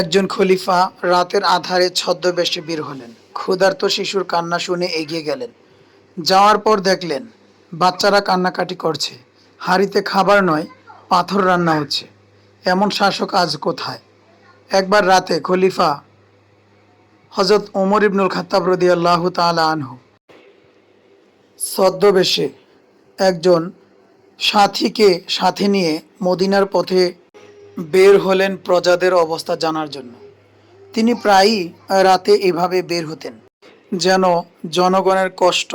একজন খলিফা রাতের আধারে ছদ্মবেশে বের হলেন। ক্ষুধার্ত শিশুর কান্না শুনে এগিয়ে গেলেন। যাওয়ার পর দেখলেন, বাচ্চারা কান্নাকাটি করছে। হাঁড়িতে খাবার নয়, পাথর রান্না হচ্ছে। এমন শাসক আজ কোথায়? একবার রাতে খলিফা হজরত ওমর ইবনুল খাত্তাব রদি আল্লাহ তালা আনহু ছদ্মবেশে একজন সাথীকে সাথে নিয়ে মদিনার পথে বের হলেন প্রজাদের অবস্থা জানার জন্য। তিনি প্রায়ই রাতে এভাবে বের হতেন, যেন জনগণের কষ্ট,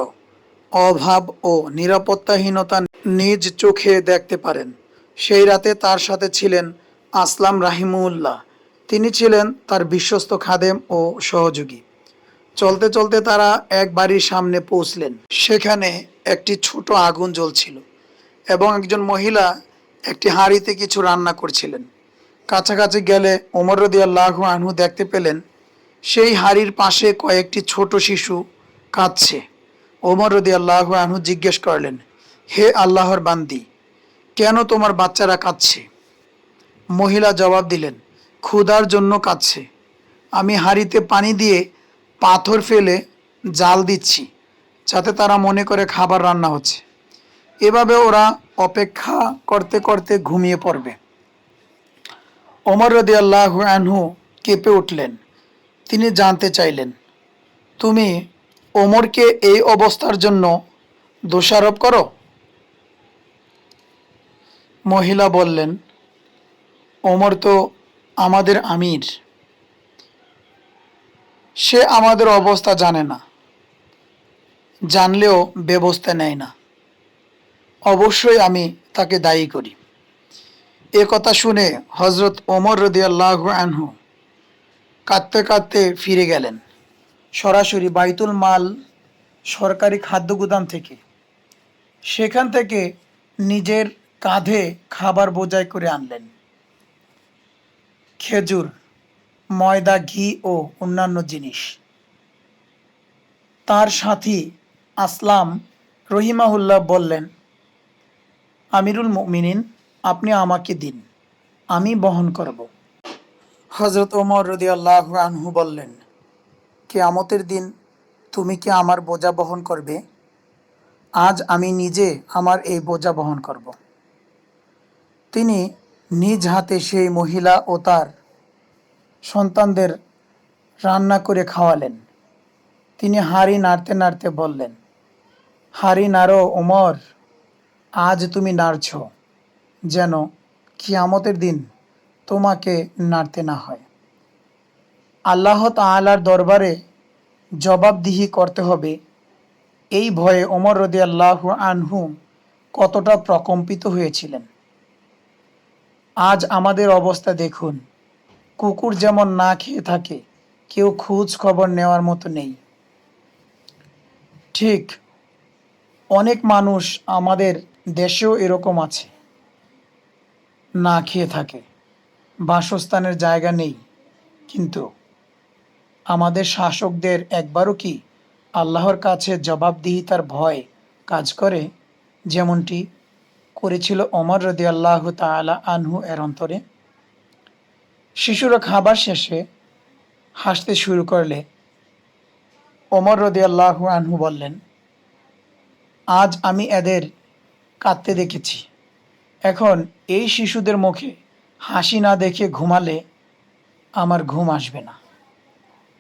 অভাব ও নিরাপত্তাহীনতা নিজ চোখে দেখতে পারেন। সেই রাতে তার সাথে ছিলেন আসলাম রাহিমুল্লাহ। তিনি ছিলেন তার বিশ্বস্ত খাদেম ও সহযোগী। চলতে চলতে তারা এক বাড়ির সামনে পৌঁছলেন। সেখানে একটি ছোট আগুন জ্বলছিল এবং একজন মহিলা একটি হাঁড়িতে কিছু রান্না করছিলেন। কাছাকাছি গেলে ওমর রদি আল্লাহ আনহু দেখতে পেলেন, সেই হাঁড়ির পাশে কয়েকটি ছোট শিশু কাঁদছে। ওমর রদি আল্লাহ আনহু জিজ্ঞেস করলেন, হে আল্লাহর বান্দি, কেন তোমার বাচ্চারা কাঁদছে? মহিলা জবাব দিলেন, ক্ষুধার জন্য কাঁদছে। আমি হাঁড়িতে পানি দিয়ে পাথর ফেলে জাল দিচ্ছি, যাতে তারা মনে করে খাবার রান্না হচ্ছে। এভাবে ওরা অপেক্ষা করতে করতে ঘুমিয়ে পড়বে। ওমর রদি আল্লাহ আনহু কেঁপে উঠলেন। তিনি জানতে চাইলেন, তুমি ওমরকে এই অবস্থার জন্য দোষারোপ করো? মহিলা বললেন, ওমর তো আমাদের আমির। সে আমাদের অবস্থা জানে না। জানলেও ব্যবস্থা নেয় না। অবশ্যই আমি তাকে দায়ী করি। এ কথা শুনে হজরত ওমর রদিয়াল্লাহ আনহু কাঁদতে কাঁদতে ফিরে গেলেন। সরাসরি বাইতুল মাল সরকারি খাদ্য গুদাম থেকে। সেখান থেকে নিজের কাঁধে খাবার বোঝাই করে আনলেন। খেজুর, ময়দা, ঘি ও অন্যান্য জিনিস। তার সাথী আসলাম রহিমাহুল্লাহ বললেন আমিরুল মুমিনিন, আপনি আমাকে দিন, আমি বহন করব। হজরত ওমর রদি আল্লাহ আনহু বললেন, কেয়ামতের দিন তুমি কি আমার বোঝা বহন করবে? আজ আমি নিজে আমার এই বোঝা বহন করব। তিনি নিজ হাতে সেই মহিলা ও তার সন্তানদের রান্না করে খাওয়ালেন। তিনি হাড়ি নাড়তে নাড়তে বললেন, হাড়ি নাড়ো ওমর। আজ তুমি নাড়ছ, যেন কিয়ামতের দিন তোমাকে নাড়তে না হয়। আল্লাহ তাআলার দরবারে জবাবদিহি করতে হবে। এই ভয়ে ওমর রদি আল্লাহ আনহু কতটা প্রকম্পিত হয়েছিলেন। আজ আমাদের অবস্থা দেখুন, কুকুর যেমন না খেয়ে থাকে, কেউ খোঁজ খবর নেওয়ার মতো নেই। ঠিক অনেক মানুষ আমাদের দেশেও এরকম আছে। না খেয়ে থাকে। বাসস্থানের জায়গা নেই। কিন্তু আমাদের শাসকদের একবারও কি আল্লাহর কাছে জবাবদিহিতার ভয় কাজ করে? যেমনটি করেছিল অমর রদি আল্লাহ তালা আনহু এর অন্তরে। শিশুরা খাবার শেষে হাসতে শুরু করলে অমর রদি আল্লাহ আনহু বললেন, আজ আমি এদের কাঁদতে দেখেছি। এখন এই শিশুদের মুখে হাসি না দেখে ঘুমালে আমার ঘুম আসবে না।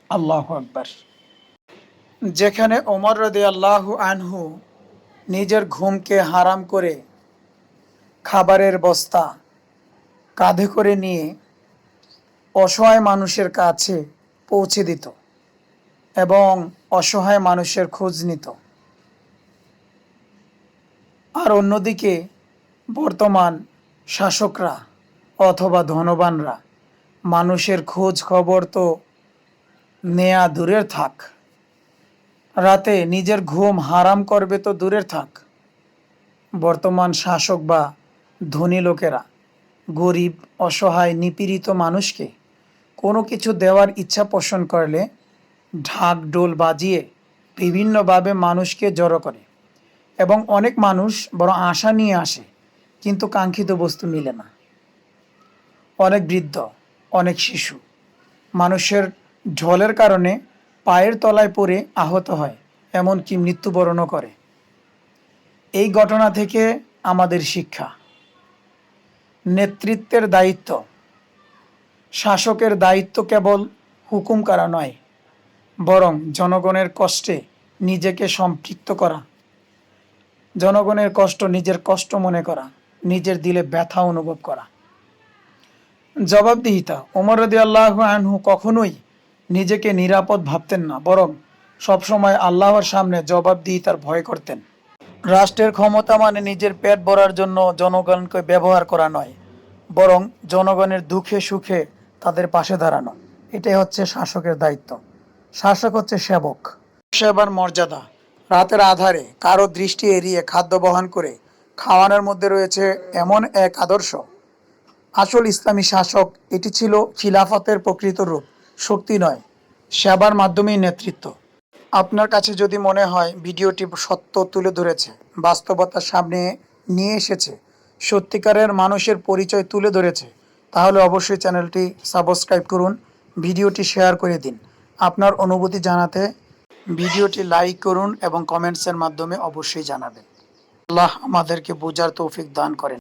আল্লাহ আকবার। যেখানে ওমর রদি আল্লাহ আনহু নিজের ঘুমকে হারাম করে খাবারের বস্তা কাঁধে করে নিয়ে অসহায় মানুষের কাছে পৌঁছে দিত এবং অসহায় মানুষের খোঁজ নিত। আর অন্যদিকে বর্তমান শাসকরা অথবা ধনবানরা মানুষের খোঁজ খবর তো নেয়া দূরের থাক। রাতে নিজের ঘুম হারাম করবে তো দূরের থাক। বর্তমান শাসক বা ধনী লোকেরা গরিব, অসহায়, নিপীড়িত মানুষকে কোনো কিছু দেওয়ার ইচ্ছা পোষণ করলে ঢাক ডোল বাজিয়ে বিভিন্নভাবে মানুষকে জড়ো করে। এবং অনেক মানুষ বড় আশা নিয়ে আসে, কিন্তু কাঙ্ক্ষিত বস্তু মিলে না। অনেক বৃদ্ধ, অনেক শিশু মানুষের ঢলের কারণে পায়ের তলায় পড়ে আহত হয়, এমনকি মৃত্যুবরণও করে। এই ঘটনা থেকে আমাদের শিক্ষা। নেতৃত্বের দায়িত্ব। শাসকের দায়িত্ব কেবল হুকুম করা নয়, বরং জনগণের কষ্টে নিজেকে সম্পৃক্ত করা। জনগণের কষ্ট নিজের কষ্ট মনে করা, নিজের দিলে ব্যথা অনুভব করা। জবাবদিহিতা। ওমর রদি আল্লাহ আনহু কখনোই নিজেকে নিরাপদ ভাবতেন না, বরং সবসময় আল্লাহর সামনে জবাবদিহিতার ভয় করতেন। রাষ্ট্রের ক্ষমতা মানে নিজের পেট ভরার জন্য জনগণকে ব্যবহার করা নয়, বরং জনগণের দুঃখে সুখে তাদের পাশে দাঁড়ানো। এটাই হচ্ছে শাসকের দায়িত্ব। শাসক হচ্ছে সেবক। সেবার মর্যাদা। রাতের আধারে কারও দৃষ্টি এড়িয়ে খাদ্য বহন করে খাওয়ানোর মধ্যে রয়েছে এমন এক আদর্শ। আসল ইসলামী শাসক এটি ছিল খিলাফতের প্রকৃত রূপ, শক্তি নয়, সেবার মাধ্যমেই নেতৃত্ব। আপনার কাছে যদি মনে হয় ভিডিওটি সত্য তুলে ধরেছে, বাস্তবতার সামনে নিয়ে এসেছে, সত্যিকারের মানুষের পরিচয় তুলে ধরেছে, তাহলে অবশ্যই চ্যানেলটি সাবস্ক্রাইব করুন, ভিডিওটি শেয়ার করে দিন। আপনার অনুভূতি জানাতে ভিডিওটি লাইক করুন এবং কমেন্টসের মাধ্যমে অবশ্যই জানাবেন। আল্লাহ আমাদেরকে বোঝার তৌফিক দান করেন।